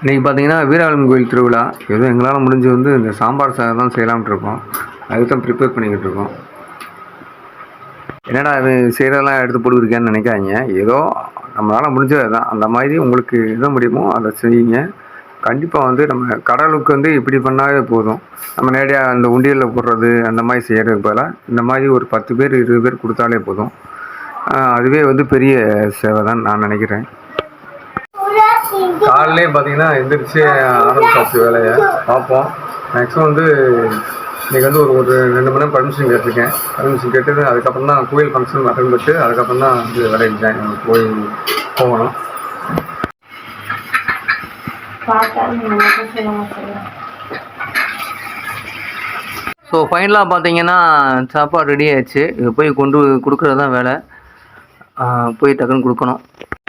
இன்றைக்கி பார்த்தீங்கன்னா வீராளம் கோயில் திருவிழா. ஏதோ எங்களால் முடிஞ்சு வந்து இந்த சாம்பார் சாதம் தான் செய்யலாம்னு இருக்கோம். அதுக்கு தான் ப்ரிப்பேர் பண்ணிக்கிட்டு இருக்கோம். என்னடா அது செய்கிறதெல்லாம் எடுத்து போட்டுருக்கேன்னு நினைக்காதீங்க. ஏதோ நம்மளால் முடிஞ்சது தான் அந்த மாதிரி உங்களுக்கு எது முடியுமோ அதை செய்யுங்க. கண்டிப்பாக வந்து நம்ம கடலுக்கு வந்து இப்படி பண்ணாலே போதும். நம்ம நேரடியாக அந்த உண்டியலில் போடுறது அந்த மாதிரி செய்கிறதுக்கு பதிலாக இந்த மாதிரி ஒரு பத்து பேர் இருபது பேர் கொடுத்தாலே போதும். அதுவே வந்து பெரிய சேவை தான் நான் நினைக்கிறேன். காலையிலே பார்த்தீங்கன்னா எந்திரிச்சு ஆரம்பிச்சாச்சு வேலையை பார்ப்போம். மேக்ஸிமம் வந்து இன்றைக்கி வந்து ஒரு ஒரு ரெண்டு மணி நேரம் பர்மிஷன் கேட்டிருக்கேன். பர்மிஷன் கேட்டது அதுக்கப்புறம் தான் கோயில் ஃபங்க்ஷன் அட்டன் பண்ணிட்டு அதுக்கப்புறம் தான் வந்து வேலைக்கு ஜாயின் போய் போகணும். ஸோ ஃபைனலாக பார்த்தீங்கன்னா சாப்பாடு ரெடி ஆயிடுச்சு. போய் கொண்டு கொடுக்குறது தான் வேலை. போய் டக்குன்னு கொடுக்கணும்.